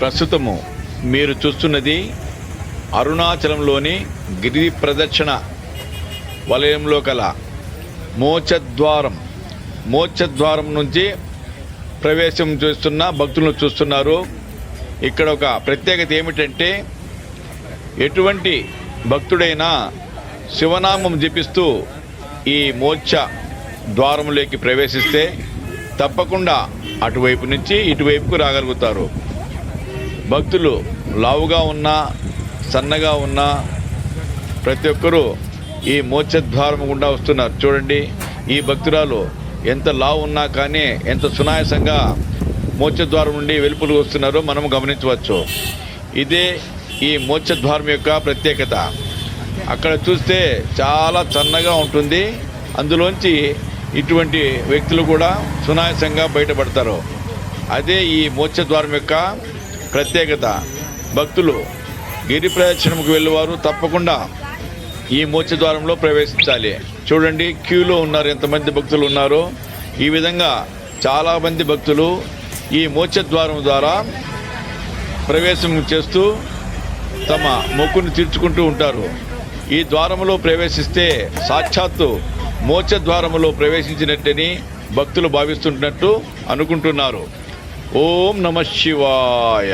ప్రస్తుతము మీరు చూస్తున్నది అరుణాచలంలోని గిరి ప్రదక్షిణ వలయంలో కల మోచద్వారం. మోచద్వారం నుంచి ప్రవేశం చేస్తున్న భక్తులను చూస్తున్నారు. ఇక్కడ ఒక ప్రత్యేకత ఏమిటంటే ఎటువంటి భక్తుడైనా శివనామం జపిస్తూ ఈ మోక్ష ద్వారంలోకి ప్రవేశిస్తే తప్పకుండా అటువైపు నుంచి ఇటువైపుకు రాగలుగుతారు. భక్తులు లావుగా ఉన్నా సన్నగా ఉన్నా ప్రతి ఒక్కరూ ఈ మోక్షద్వారం గుండా వస్తున్నారు. చూడండి ఈ భక్తురాలు ఎంత లావు ఉన్నా కానీ ఎంత సునాయాసంగా మోక్షద్వారం నుండి వెలుపులు వస్తున్నారో మనం గమనించవచ్చు. ఇదే ఈ మోక్షద్వారం యొక్క ప్రత్యేకత. అక్కడ చూస్తే చాలా సన్నగా ఉంటుంది. అందులోంచి ఇటువంటి వ్యక్తులు కూడా సునాయాసంగా బయటపడతారు. అదే ఈ మోక్షద్వారం యొక్క ప్రత్యేకత. భక్తులు గిరి ప్రదక్షిణముకు వెళ్ళేవారు తప్పకుండా ఈ ద్వారంలో ప్రవేశించాలి. చూడండి క్యూలో ఉన్నారు ఎంతమంది భక్తులు ఉన్నారో. ఈ విధంగా చాలామంది భక్తులు ఈ ద్వారం ద్వారా ప్రవేశం చేస్తూ తమ మొక్కును తీర్చుకుంటూ ఉంటారు. ఈ ద్వారములో ప్రవేశిస్తే సాక్షాత్తు మోక్ష ద్వారములో ప్రవేశించినట్టని భక్తులు భావిస్తుంటున్నట్టు అనుకుంటున్నారు. ఓం నమ శివాయ.